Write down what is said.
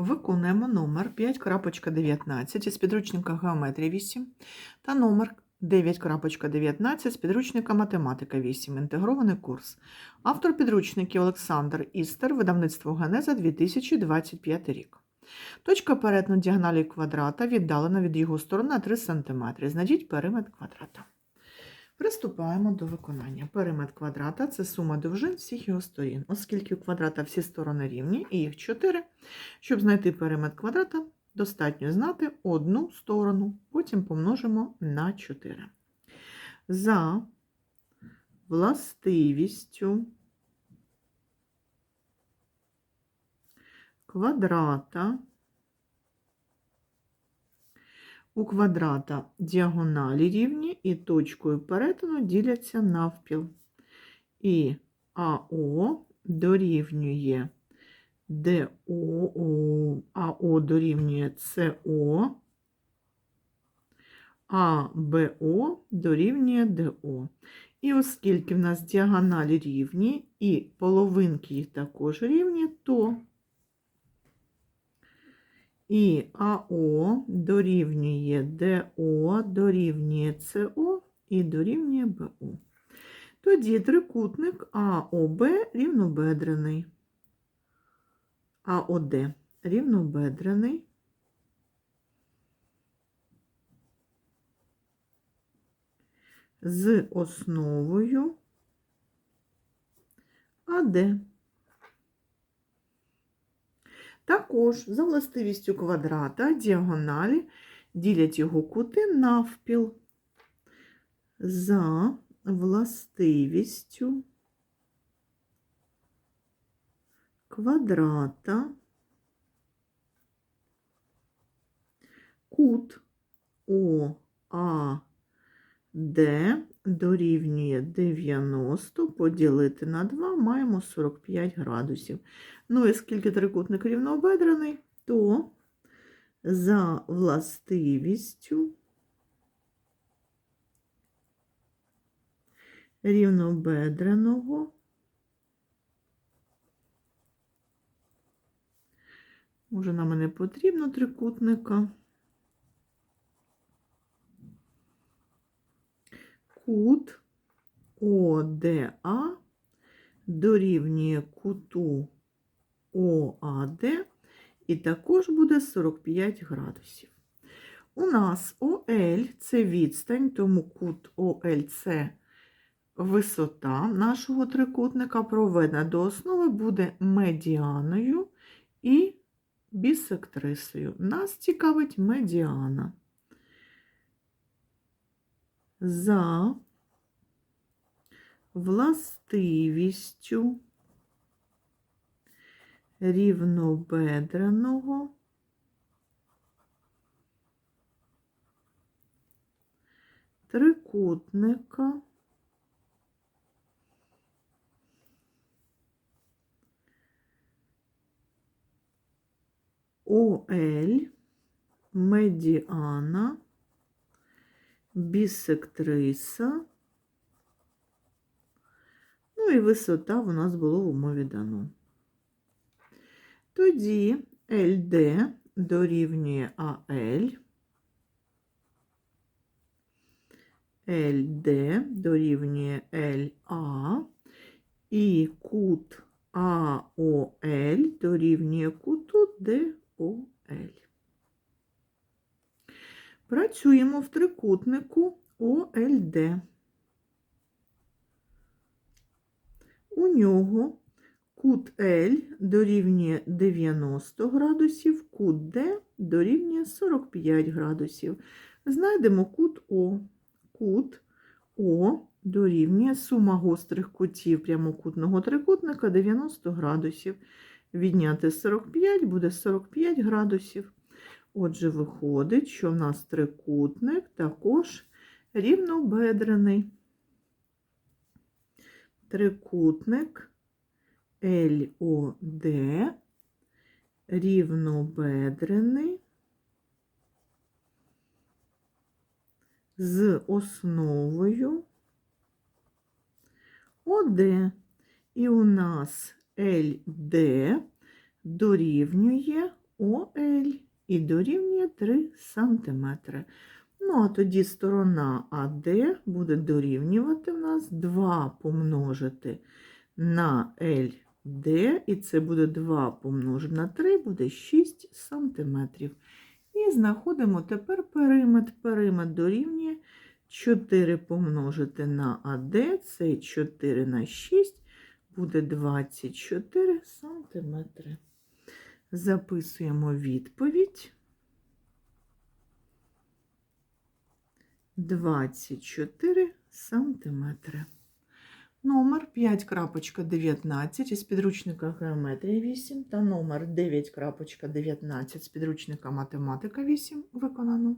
Виконуємо номер 5.19 із підручника Геометрія 8 та номер 9.19 з підручника Математика 8. Інтегрований курс. Автор підручників Олександр Істер, видавництво Генеза 2025 рік. Точка перетину діагоналі квадрата віддалена від його сторони на 3 см. Знайдіть периметр квадрата. Приступаємо до виконання. Периметр квадрата це сума довжин всіх його сторін. Оскільки у квадрата всі сторони рівні і їх 4, щоб знайти периметр квадрата, достатньо знати одну сторону, потім помножимо на 4. За властивістю квадрата у квадрата діагоналі рівні і точкою перетину діляться навпіл. І АО дорівнює ДО, АО дорівнює СО, а дорівнює ДО. І оскільки в нас діагоналі рівні і половинки їх також рівні, то і АО дорівнює ДО, дорівнює СО і дорівнює БО. Тоді трикутник АОБ рівнобедрений. АОД рівнобедрений. З основою АД. Також за властивістю квадрата діагоналі ділять його кути навпіл. За властивістю квадрата кут ОАД дорівнює 90 поділити на 2 маємо 45 градусів. Ну і скільки трикутник рівнообедрений, то за властивістю рівнобедреного може нам і не потрібно трикутника. Кут ОДА дорівнює куту ОАД і також буде 45 градусів. У нас ОЛ це відстань, тому кут ОЛ це висота нашого трикутника проведена до основи буде медіаною і бісектрисою. Нас цікавить медіана. За властивістю рівнобедреного трикутника ОЛ медіана бісектриса Ну і висота у нас було в умові дано. Тоді LD дорівнює АЛ, LD дорівнює LA, і кут АОЛ дорівнює куту ДОЛ. Працюємо в трикутнику ОЛД. У нього кут L дорівнює 90 градусів, кут D дорівнює 45 градусів. Знайдемо кут О. Кут О дорівнює сума гострих кутів прямокутного трикутника 90 градусів. Відняти 45 буде 45 градусів. Отже, виходить, що в нас трикутник також рівнобедрений трикутник ЛОД рівнобедрений з основою ОД. І у нас ЛД дорівнює ОЛ і дорівнює 3 см. Ну, а тоді сторона АД буде дорівнювати в нас 2 помножити на ЛД, і це буде 2 помножити на 3, буде 6 см. І знаходимо тепер периметр. Периметр дорівнює 4 помножити на АД, це 4 на 6, буде 24 сантиметри. Записуємо відповідь. 24 сантиметри. Номер 5.19 із підручника Геометрія 8 та номер 9.19 з підручника Математика 8 виконано.